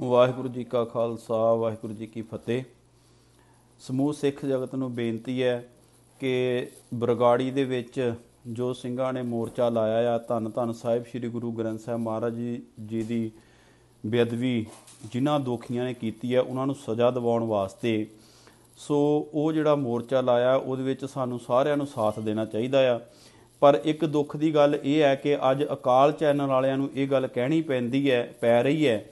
ਵਾਹਿਗੁਰੂ ਜੀ ਕਾ ਖਾਲਸਾ, ਵਾਹਿਗੁਰੂ ਜੀ ਕੀ ਫਤਿਹ। ਸਮੂਹ ਸਿੱਖ ਜਗਤ ਨੂੰ ਬੇਨਤੀ ਹੈ ਕਿ ਬਰਗਾੜੀ ਦੇ ਵਿੱਚ ਜੋ ਸਿੰਘਾਂ ਨੇ ਮੋਰਚਾ ਲਾਇਆ ਆ, ਧੰਨ ਧੰਨ ਸਾਹਿਬ ਸ੍ਰੀ ਗੁਰੂ ਗ੍ਰੰਥ ਸਾਹਿਬ ਮਹਾਰਾਜ ਜੀ ਜੀ ਦੀ ਬੇਅਦਬੀ ਜਿਨ੍ਹਾਂ ਦੋਖੀਆਂ ਨੇ ਕੀਤੀ ਹੈ, ਉਹਨਾਂ ਨੂੰ ਸਜ਼ਾ ਦਿਵਾਉਣ ਵਾਸਤੇ। ਸੋ ਉਹ ਜਿਹੜਾ ਮੋਰਚਾ ਲਾਇਆ, ਉਹਦੇ ਵਿੱਚ ਸਾਨੂੰ ਸਾਰਿਆਂ ਨੂੰ ਸਾਥ ਦੇਣਾ ਚਾਹੀਦਾ ਆ। ਪਰ ਇੱਕ ਦੁੱਖ ਦੀ ਗੱਲ ਇਹ ਹੈ ਕਿ ਅੱਜ ਅਕਾਲ ਚੈਨਲ ਵਾਲਿਆਂ ਨੂੰ ਇਹ ਗੱਲ ਕਹਿਣੀ ਪੈਂਦੀ ਹੈ, ਪੈ ਰਹੀ ਹੈ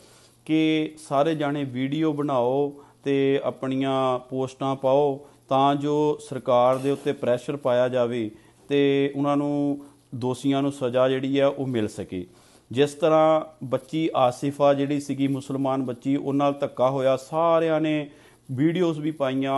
ਕਿ ਸਾਰੇ ਜਾਣੇ ਵੀਡੀਓ ਬਣਾਓ ਤੇ ਆਪਣੀਆਂ ਪੋਸਟਾਂ ਪਾਓ ਤਾਂ ਜੋ ਸਰਕਾਰ ਦੇ ਉੱਤੇ ਪ੍ਰੈਸ਼ਰ ਪਾਇਆ ਜਾਵੇ ਤੇ ਉਹਨਾਂ ਨੂੰ, ਦੋਸ਼ੀਆਂ ਨੂੰ ਸਜ਼ਾ ਜਿਹੜੀ ਹੈ ਉਹ ਮਿਲ ਸਕੇ। ਜਿਸ ਤਰ੍ਹਾਂ ਬੱਚੀ ਆਸਿਫਾ ਜਿਹੜੀ ਸੀਗੀ, ਮੁਸਲਮਾਨ ਬੱਚੀ, ਉਹ ਨਾਲ ਧੱਕਾ ਹੋਇਆ। ਸਾਰਿਆਂ ਨੇ ਵੀਡੀਓਜ਼ ਵੀ ਪਾਈਆਂ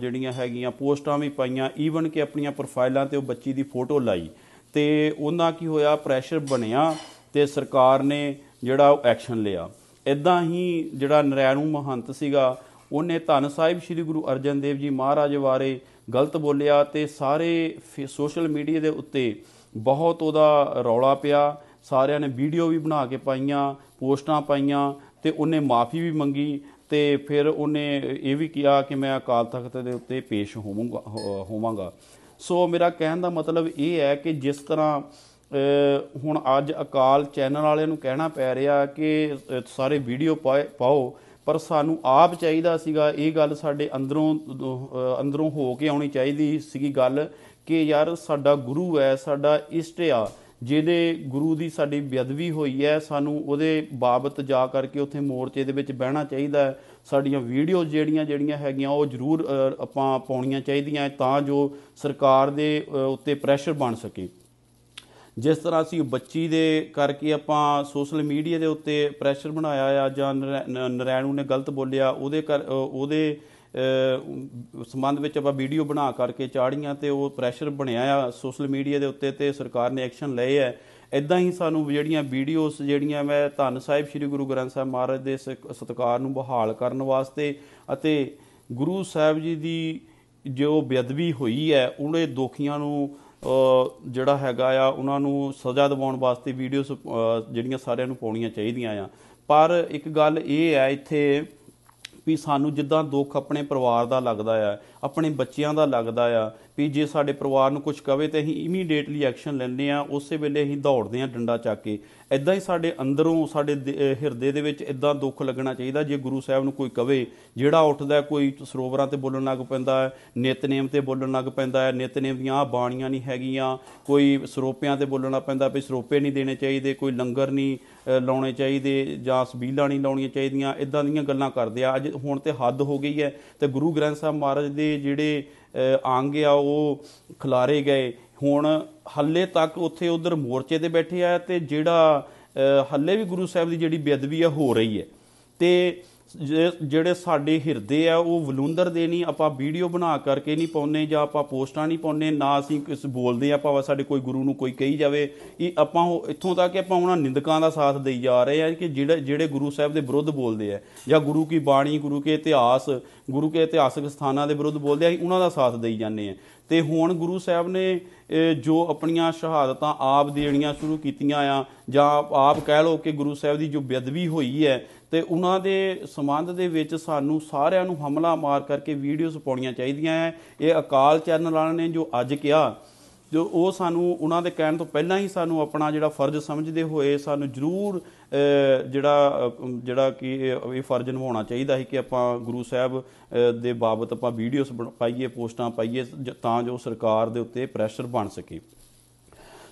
ਜਿਹੜੀਆਂ ਹੈਗੀਆਂ, ਪੋਸਟਾਂ ਵੀ ਪਾਈਆਂ। ਈਵਨ ਕਿ ਆਪਣੀਆਂ ਪ੍ਰੋਫਾਈਲਾਂ ਤੇ ਉਹ ਬੱਚੀ ਦੀ ਫੋਟੋ ਲਾਈ। ਤੇ ਉਹਨਾਂ ਕੀ ਹੋਇਆ? ਪ੍ਰੈਸ਼ਰ ਬਣਿਆ ਤੇ ਸਰਕਾਰ ਨੇ ਜਿਹੜਾ ਉਹ ਐਕਸ਼ਨ ਲਿਆ। ਇਦਾਂ ਹੀ ਜਿਹੜਾ ਨਰੈਣੂ ਮਹੰਤ ਸੀਗਾ, ਉਹਨੇ ਧੰਨ ਸਾਹਿਬ ਸ੍ਰੀ ਗੁਰੂ ਅਰਜਨ ਦੇਵ ਜੀ ਮਹਾਰਾਜ ਬਾਰੇ ਗਲਤ ਬੋਲਿਆ ਤੇ ਸਾਰੇ ਸੋਸ਼ਲ ਮੀਡੀਆ ਦੇ ਉੱਤੇ ਬਹੁਤ ਉਹਦਾ ਰੌਲਾ ਪਿਆ। ਸਾਰਿਆਂ ਨੇ ਵੀਡੀਓ ਵੀ ਬਣਾ ਕੇ ਪਾਈਆਂ, ਪੋਸਟਾਂ ਪਾਈਆਂ ਤੇ ਉਹਨੇ ਮਾਫੀ ਵੀ ਮੰਗੀ ਤੇ ਫਿਰ ਉਹਨੇ ਇਹ ਵੀ ਕਿਹਾ ਕਿ ਮੈਂ ਅਕਾਲ ਤਖਤ ਦੇ ਉੱਤੇ ਪੇਸ਼ ਹੋਵਾਂਗਾ ਹੋਵਾਂਗਾ। ਸੋ ਮੇਰਾ ਕਹਿਣ ਦਾ ਮਤਲਬ ਇਹ ਹੈ ਕਿ ਜਿਸ ਤਰ੍ਹਾਂ ਹੁਣ ਅੱਜ ਅਕਾਲ ਚੈਨਲ ਵਾਲਿਆਂ ਨੂੰ ਕਹਿਣਾ ਪੈ ਰਿਹਾ ਕਿ ਸਾਰੇ ਵੀਡੀਓ ਪਾਓ, ਪਰ ਸਾਨੂੰ ਆਪ ਚਾਹੀਦਾ ਸੀਗਾ ਇਹ ਗੱਲ ਸਾਡੇ ਅੰਦਰੋਂ ਅੰਦਰੋਂ ਹੋ ਕੇ ਆਉਣੀ ਚਾਹੀਦੀ ਸੀਗੀ ਗੱਲ ਕਿ ਯਾਰ ਸਾਡਾ ਗੁਰੂ ਹੈ, ਸਾਡਾ ਇਸ਼ਟ ਆ, ਜਿਹਦੇ ਗੁਰੂ ਦੀ ਸਾਡੀ ਬੇਅਦਬੀ ਹੋਈ ਹੈ, ਸਾਨੂੰ ਉਹਦੇ ਬਾਬਤ ਜਾ ਕਰਕੇ ਉੱਥੇ ਮੋਰਚੇ ਦੇ ਵਿੱਚ ਬਹਿਣਾ ਚਾਹੀਦਾ ਹੈ। ਸਾਡੀਆਂ ਵੀਡੀਓ ਜਿਹੜੀਆਂ ਜਿਹੜੀਆਂ ਹੈਗੀਆਂ, ਉਹ ਜ਼ਰੂਰ ਆਪਾਂ ਪਾਉਣੀਆਂ ਚਾਹੀਦੀਆਂ ਤਾਂ ਜੋ ਸਰਕਾਰ ਦੇ ਉੱਤੇ ਪ੍ਰੈਸ਼ਰ ਬਣ ਸਕੇ। ਜਿਸ ਤਰ੍ਹਾਂ ਅਸੀਂ ਬੱਚੀ ਦੇ ਕਰਕੇ ਆਪਾਂ ਸੋਸ਼ਲ ਮੀਡੀਆ ਦੇ ਉੱਤੇ ਪ੍ਰੈਸ਼ਰ ਬਣਾਇਆ ਆ ਜਾਂ ਨਰੈ- ਨ- ਨਰੈਣੂ ਨੇ ਗਲਤ ਬੋਲਿਆ, ਉਹਦੇ ਕਰ ਉਹਦੇ ਸੰਬੰਧ ਵਿੱਚ ਆਪਾਂ ਵੀਡੀਓ ਬਣਾ ਕਰਕੇ ਚਾੜੀਆਂ ਤੇ ਉਹ ਪ੍ਰੈਸ਼ਰ ਬਣਿਆ ਆ ਸੋਸ਼ਲ ਮੀਡੀਆ ਦੇ ਉੱਤੇ ਤੇ ਸਰਕਾਰ ਨੇ ਐਕਸ਼ਨ ਲਏ ਆ। ਇਦਾਂ ਹੀ ਸਾਨੂੰ ਜਿਹੜੀਆਂ ਵੀਡੀਓਜ਼ ਜਿਹੜੀਆਂ ਮੈਂ ਧੰਨ ਸਾਹਿਬ ਸ੍ਰੀ ਗੁਰੂ ਗ੍ਰੰਥ ਸਾਹਿਬ ਮਹਾਰਾਜ ਦੇ ਸਤ- ਸਤਿਕਾਰ ਨੂੰ ਬਹਾਲ ਕਰਨ ਵਾਸਤੇ ਅਤੇ ਗੁਰੂ ਸਾਹਿਬ ਜੀ ਦੀ ਜੋ ਬੇਅਦਬੀ ਹੋਈ ਹੈ, ਉਹਦੇ ਦੋਖੀਆਂ ਨੂੰ ਜਿਹੜਾ ਹੈਗਾ ਆ, ਉਹਨਾਂ ਨੂੰ ਸਜ਼ਾ ਦਿਵਾਉਣ ਵਾਸਤੇ ਵੀਡੀਓਸ ਜਿਹੜੀਆਂ ਸਾਰਿਆਂ ਨੂੰ ਪਾਉਣੀਆਂ ਚਾਹੀਦੀਆਂ ਆ। ਪਰ ਇੱਕ ਗੱਲ ਇਹ ਹੈ ਇੱਥੇ ਵੀ ਸਾਨੂੰ ਜਿੱਦਾਂ ਦੁੱਖ ਆਪਣੇ ਪਰਿਵਾਰ ਦਾ ਲੱਗਦਾ ਆ ਆਪਣੇ ਬੱਚਿਆਂ ਦਾ ਲੱਗਦਾ ਆ ਵੀ ਜੇ ਸਾਡੇ ਪਰਿਵਾਰ ਨੂੰ ਕੁਝ ਕਵੇ ਤੇ ਅਸੀਂ ਇਮੀਡੀਏਟਲੀ ਐਕਸ਼ਨ ਲੈਂਦੇ ਆ ਉਸੇ ਵੇਲੇ ਅਸੀਂ ਦੌੜਦੇ ਆ ਡੰਡਾ ਚੱਕ ਕੇ। ਇਦਾਂ ਹੀ ਸਾਡੇ ਅੰਦਰੋਂ, ਸਾਡੇ ਦਿ- ਹਿਰਦੇ ਦੇ ਵਿੱਚ ਇਦਾਂ ਦੁੱਖ ਲੱਗਣਾ ਚਾਹੀਦਾ ਜੇ ਗੁਰੂ ਸਾਹਿਬ ਨੂੰ ਕੋਈ ਕਵੇ। ਜਿਹੜਾ ਉੱਠਦਾ ਕੋਈ ਸਰੋਵਰਾਂ ਤੇ ਬੋਲਣ ਲੱਗ ਪੈਂਦਾ ਹੈ, ਨਿਤਨੇਮ ਤੇ ਬੋਲਣ ਲੱਗ ਪੈਂਦਾ ਹੈ, ਨਿਤਨੇਮ ਦੀਆਂ ਆਹ ਬਾਣੀਆਂ ਨਹੀਂ ਹੈਗੀਆਂ, ਕੋਈ ਸਰੋਪਿਆਂ ਤੇ ਬੋਲਣ ਲੱਗ ਪੈਂਦਾ ਵੀ ਸਰੋਪੇ ਨਹੀਂ ਦੇਣੇ ਚਾਹੀਦੇ, ਕੋਈ ਲੰਗਰ ਨਹੀਂ ਲਾਉਣੇ ਚਾਹੀਦੇ ਜਾਂ ਸਬੀਲਾਂ ਨਹੀਂ ਲਾਉਣੀਆਂ ਚਾਹੀਦੀਆਂ ਇਦਾਂ ਦੀਆਂ ਗੱਲਾਂ ਕਰਦੇ ਆ। ਅੱਜ ਹੁਣ ਤੇ ਹੱਦ ਹੋ ਗਈ ਹੈ ਤੇ ਗੁਰੂ ਗ੍ਰੰਥ ਸਾਹਿਬ ਮਹਾਰਾਜ ਦੇ ਜਿਹੜੇ ਅਹ, ਅੰਗ ਆ ਉਹ ਖਿਲਾਰੇ ਗਏ। ਹੁਣ ਹੱਲੇ ਤੱਕ ਉੱਥੇ ਉਧਰ ਮੋਰਚੇ ਤੇ ਬੈਠੇ ਆ ਤੇ ਜਿਹੜਾ ਅਹ, ਹੱਲੇ ਵੀ ਗੁਰੂ ਸਾਹਿਬ ਦੀ ਜਿਹੜੀ ਬੇਅਦਬੀ ਆ ਹੋ ਰਹੀ ਹੈ। ਤੇ ਜਿਹੜੇ ਸਾਡੇ ਹਿਰਦੇ ਆ, ਉਹ ਵਲੂੰਦਰ ਦੇ ਨਹੀਂ, ਆਪਾਂ ਵੀਡੀਓ ਬਣਾ ਕਰਕੇ ਨਹੀਂ ਪਾਉਨੇ ਜਾਂ ਆਪਾਂ ਪੋਸਟਾਂ ਨਹੀਂ ਪਾਉਨੇ ਨਾ ਅਸੀਂ ਕਿਸ ਬੋਲਦੇ ਆ, ਭਾਵੇਂ ਸਾਡੇ ਕੋਈ ਗੁਰੂ ਨੂੰ ਕੋਈ ਕਹੀ ਜਾਵੇ। ਇਹ ਆਪਾਂ ਉਹ ਇੱਥੋਂ ਤੱਕ ਕਿ ਆਪਾਂ ਉਹਨਾਂ ਨਿੰਦਕਾਂ ਦਾ ਸਾਥ ਦੇਈ ਜਾ ਰਹੇ ਆ ਕਿ ਜਿਹੜੇ ਜਿਹੜੇ ਗੁਰੂ ਸਾਹਿਬ ਦੇ ਵਿਰੁੱਧ ਬੋਲਦੇ ਆ, ਜਾਂ ਗੁਰੂ ਕੀ ਬਾਣੀ, ਗੁਰੂ ਕੇ ਇਤਿਹਾਸ, ਗੁਰੂ ਕੇ ਇਤਿਹਾਸਕ ਸਥਾਨਾਂ ਦੇ ਵਿਰੁੱਧ ਬੋਲਦੇ ਆ, ਅਸੀਂ ਉਹਨਾਂ ਦਾ ਸਾਥ ਦੇਈ ਜਾਂਦੇ ਆ। ਤੇ ਹੁਣ ਗੁਰੂ ਸਾਹਿਬ ਨੇ ਜੋ ਆਪਣੀਆਂ ਸ਼ਹਾਦਤਾਂ ਆਪ ਦੇਣੀਆਂ ਸ਼ੁਰੂ ਕੀਤੀਆਂ ਆ, ਜਾਂ ਆਪ ਕਹਿ ਲਓ ਕਿ ਗੁਰੂ ਸਾਹਿਬ ਦੀ ਜੋ ਬੇਅਦਬੀ ਹੋਈ ਹੈ, ਤੇ ਉਹਨਾਂ ਦੇ ਸੰਬੰਧ ਦੇ ਵਿੱਚ ਸਾਨੂੰ ਸਾਰਿਆਂ ਨੂੰ ਹਮਲਾ ਮਾਰ ਕਰਕੇ ਵੀਡੀਓਜ਼ ਪਾਉਣੀਆਂ ਚਾਹੀਦੀਆਂ ਹੈ। ਇਹ ਅਕਾਲ ਚੈਨਲ ਵਾਲਿਆਂ ਨੇ ਜੋ ਅੱਜ ਕਿਹਾ ਜੋ ਉਹ ਸਾਨੂੰ, ਉਹਨਾਂ ਦੇ ਕਹਿਣ ਤੋਂ ਪਹਿਲਾਂ ਹੀ ਸਾਨੂੰ ਆਪਣਾ ਜਿਹੜਾ ਫਰਜ਼ ਸਮਝਦੇ ਹੋਏ ਸਾਨੂੰ ਜ਼ਰੂਰ ਜਿਹੜਾ ਜਿਹੜਾ ਕਿ ਇਹ ਫਰਜ਼ ਨਿਭਾਉਣਾ ਚਾਹੀਦਾ ਹੈ ਕਿ ਆਪਾਂ ਗੁਰੂ ਸਾਹਿਬ ਦੇ ਬਾਬਤ ਆਪਾਂ ਵੀਡੀਓਜ਼ ਪਾਈਏ, ਪੋਸਟਾਂ ਪਾਈਏ, ਜ- ਤਾਂ ਜੋ ਸਰਕਾਰ ਦੇ ਉੱਤੇ ਪ੍ਰੈਸ਼ਰ ਬਣ ਸਕੇ।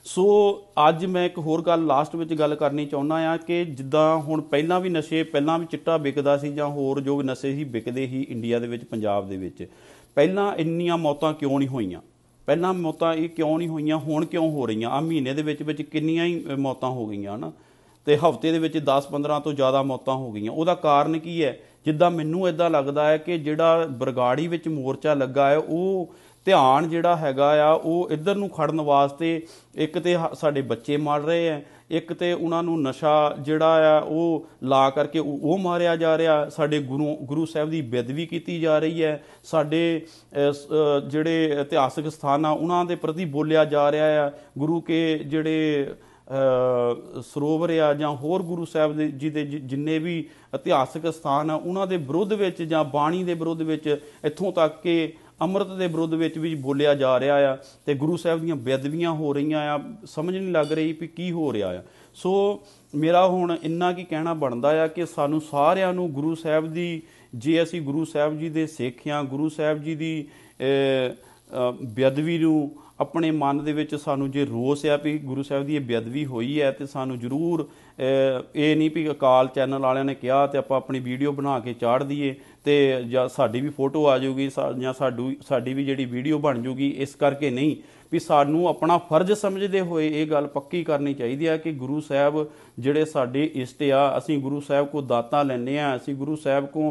ਸੋ ਅੱਜ ਮੈਂ ਇੱਕ ਹੋਰ ਗੱਲ ਲਾਸਟ ਵਿੱਚ ਗੱਲ ਕਰਨੀ ਚਾਹੁੰਦਾ ਆ ਕਿ ਜਿੱਦਾਂ ਹੁਣ ਪਹਿਲਾਂ ਵੀ ਨਸ਼ੇ, ਪਹਿਲਾਂ ਵੀ ਚਿੱਟਾ ਵਿਕਦਾ ਸੀ ਜਾਂ ਹੋਰ ਜੋ ਨਸ਼ੇ ਸੀ ਵਿਕਦੇ ਹੀ ਇੰਡੀਆ ਦੇ ਵਿੱਚ, ਪੰਜਾਬ ਦੇ ਵਿੱਚ, ਪਹਿਲਾਂ ਇੰਨੀਆਂ ਮੌਤਾਂ ਕਿਉਂ ਨਹੀਂ ਹੋਈਆਂ? ਪਹਿਲਾਂ ਮੌਤਾਂ ਇਹ ਕਿਉਂ ਨਹੀਂ ਹੋਈਆਂ, ਹੁਣ ਕਿਉਂ ਹੋ ਰਹੀਆਂ? ਆ ਮਹੀਨੇ ਦੇ ਵਿੱਚ ਵਿੱਚ ਕਿੰਨੀਆਂ ਹੀ ਮੌਤਾਂ ਹੋ ਗਈਆਂ, ਹਨਾ? ਤੇ ਹਫ਼ਤੇ ਦੇ ਵਿੱਚ 10-15 ਤੋਂ ਜ਼ਿਆਦਾ ਮੌਤਾਂ ਹੋ ਗਈਆਂ। ਉਹਦਾ ਕਾਰਨ ਕੀ ਹੈ? ਜਿੱਦਾਂ ਮੈਨੂੰ ਇਦਾਂ ਲੱਗਦਾ ਹੈ ਕਿ ਜਿਹੜਾ ਬਰਗਾੜੀ ਵਿੱਚ ਮੋਰਚਾ ਲੱਗਾ ਹੈ, ਉਹ ਧਿਆਨ ਜਿਹੜਾ ਹੈਗਾ ਆ, ਉਹ ਇੱਧਰ ਨੂੰ ਖੜਨ ਵਾਸਤੇ ਇੱਕ ਤੇ ਹ- ਸਾਡੇ ਬੱਚੇ ਮਰ ਰਹੇ ਆ ਇੱਕ ਤੇ ਉਹਨਾਂ ਨੂੰ ਨਸ਼ਾ ਜਿਹੜਾ ਆ, ਉਹ ਲਾ ਕਰਕੇ ਉਹ ਮਾਰਿਆ ਜਾ ਰਿਹਾ। ਸਾਡੇ ਗੁਰੂ ਗੁਰੂ ਸਾਹਿਬ ਦੀ ਬੇਦਵੀ ਕੀਤੀ ਜਾ ਰਹੀ ਹੈ ਸਾਡੇ ਸ- ਜਿਹੜੇ ਇਤਿਹਾਸਕ ਸਥਾਨ ਆ, ਉਹਨਾਂ ਦੇ ਪ੍ਰਤੀ ਬੋਲਿਆ ਜਾ ਰਿਹਾ ਆ। ਗੁਰੂ ਕੇ ਜਿਹੜੇ ਸਰੋਵਰ ਆ ਜਾਂ ਹੋਰ ਗੁਰੂ ਸਾਹਿਬ ਦੇ, ਜੀ ਦੇ ਜਿੰਨੇ ਵੀ ਇਤਿਹਾਸਕ ਸਥਾਨ ਆ, ਉਹਨਾਂ ਦੇ ਵਿਰੁੱਧ ਵਿੱਚ ਜਾਂ ਬਾਣੀ ਦੇ ਵਿਰੁੱਧ ਵਿੱਚ ਇੱਥੋਂ ਤੱਕ ਕਿ ਅੰਮ੍ਰਿਤ ਦੇ ਵਿਰੁੱਧ ਵਿੱਚ ਵੀ ਬੋਲਿਆ ਜਾ ਰਿਹਾ ਆ ਤੇ ਗੁਰੂ ਸਾਹਿਬ ਦੀਆਂ ਬੇਅਦਬੀਆਂ ਹੋ ਰਹੀਆਂ ਆ, ਸਮਝ ਨਹੀਂ ਲੱਗ ਰਹੀ ਵੀ ਕੀ ਹੋ ਰਿਹਾ ਆ। ਸੋ ਮੇਰਾ ਹੁਣ ਇੰਨਾ ਕੀ ਕਹਿਣਾ ਬਣਦਾ ਆ ਕਿ ਸਾਨੂੰ ਸਾਰਿਆਂ ਨੂੰ ਗੁਰੂ ਸਾਹਿਬ ਦੀ, ਜੇ ਅਸੀਂ ਗੁਰੂ ਸਾਹਿਬ ਜੀ ਦੇ ਸਿੱਖ ਹਾਂ, ਗੁਰੂ ਸਾਹਿਬ ਜੀ ਦੀ ਬੇਅਦਬੀ ਨੂੰ ਆਪਣੇ ਮਨ ਦੇ ਵਿੱਚ ਸਾਨੂੰ ਜੇ ਰੋਸ ਆ ਵੀ ਗੁਰੂ ਸਾਹਿਬ ਦੀ ਇਹ ਬੇਅਦਬੀ ਹੋਈ ਹੈ ਤੇ ਸਾਨੂੰ ਜ਼ਰੂਰ ਇਹ ਨਹੀਂ ਵੀ ਅਕਾਲ ਚੈਨਲ ਵਾਲਿਆਂ ਨੇ ਕਿਹਾ ਤੇ ਆਪਾਂ ਆਪਣੀ ਵੀਡੀਓ ਬਣਾ ਕੇ ਚਾੜ ਦਈਏ। ਤੇ ਜਾਂ ਸਾਡੀ ਵੀ ਫੋਟੋ ਆ ਜਾਊਗੀ ਜਾਂ ਸਾਡੂ ਸਾਡੀ ਵੀ ਜਿਹੜੀ ਵੀਡੀਓ ਬਣ ਜੂਗੀ ਇਸ ਕਰਕੇ ਨਹੀਂ। ਵੀ ਸਾਨੂੰ ਆਪਣਾ ਫਰਜ਼ ਸਮਝਦੇ ਹੋਏ ਇਹ ਗੱਲ ਪੱਕੀ ਕਰਨੀ ਚਾਹੀਦੀ ਹੈ ਕਿ ਗੁਰੂ ਸਾਹਿਬ ਜਿਹੜੇ ਸਾਡੇ ਇਸ਼ਟ ਆ, ਅਸੀਂ ਗੁਰੂ ਸਾਹਿਬ ਕੋ ਦਾਤਾਂ ਲੈਂਦੇ ਆ, ਅਸੀਂ ਗੁਰੂ ਸਾਹਿਬ ਕੋ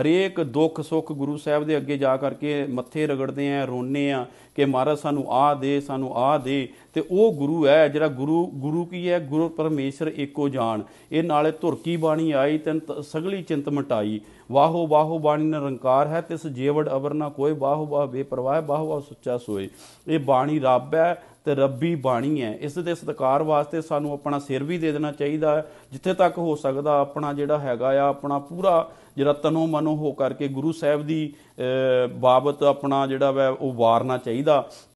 ਹਰੇਕ ਦੁੱਖ ਸੁੱਖ ਗੁਰੂ ਸਾਹਿਬ ਦੇ ਅੱਗੇ ਜਾ ਕਰਕੇ ਮੱਥੇ ਰਗੜਦੇ ਆ ਰੋਨੇ ਆ ਕਿ ਮਹਾਰਾਜ ਸਾਨੂੰ ਆ ਦੇ, ਸਾਨੂੰ ਆ ਦੇ ਤੇ ਉਹ ਗੁਰੂ ਹੈ, ਜਿਹੜਾ ਗੁਰੂ ਗੁਰੂ ਕੀ ਹੈ? ਗੁਰੂ ਪਰਮੇਸ਼ਰ ਏਕੋ ਜਾਣ ਇਹ ਨਾਲੇ ਧੁਰਕੀ ਬਾਣੀ ਆਈ ਤੈਨ ਸਗਲੀ ਚਿੰਤ ਮਟਾਈ। ਵਾਹੋ ਵਾਹੋ ਬਾਣੀ ਨਿਰੰਕਾਰ ਹੈ, ਤਿਸ ਜੀਵੜ ਅਵਰ ਨਾ ਕੋਈ ਵਾਹੋ, ਵਾਹ ਬੇਪਰਵਾਹ ਵਾਹੋ, ਵਾਹ ਸੁੱਚਾ ਸੋਏ। ਇਹ ਬਾਣੀ ਰੱਬ ਹੈ ਤੇ ਰੱਬੀ ਬਾਣੀ ਹੈ। ਇਸ ਦੇ ਸਤਿਕਾਰ ਵਾਸਤੇ ਸਾਨੂੰ ਆਪਣਾ ਸਿਰ ਵੀ ਦੇ ਦੇਣਾ ਚਾਹੀਦਾ ਹੈ। ਜਿੱਥੇ ਤੱਕ ਹੋ ਸਕਦਾ ਆਪਣਾ ਜਿਹੜਾ ਹੈਗਾ ਆ ਆਪਣਾ ਪੂਰਾ ਜਿਹੜਾ ਤਨੋ ਮਨੋ ਹੋ ਕਰਕੇ ਗੁਰੂ ਸਾਹਿਬ ਦੀ ਅਹ, ਬਾਬਤ ਆਪਣਾ ਜਿਹੜਾ ਵੈ ਉਹ ਵਾਰਨਾ ਚਾਹੀਦਾ।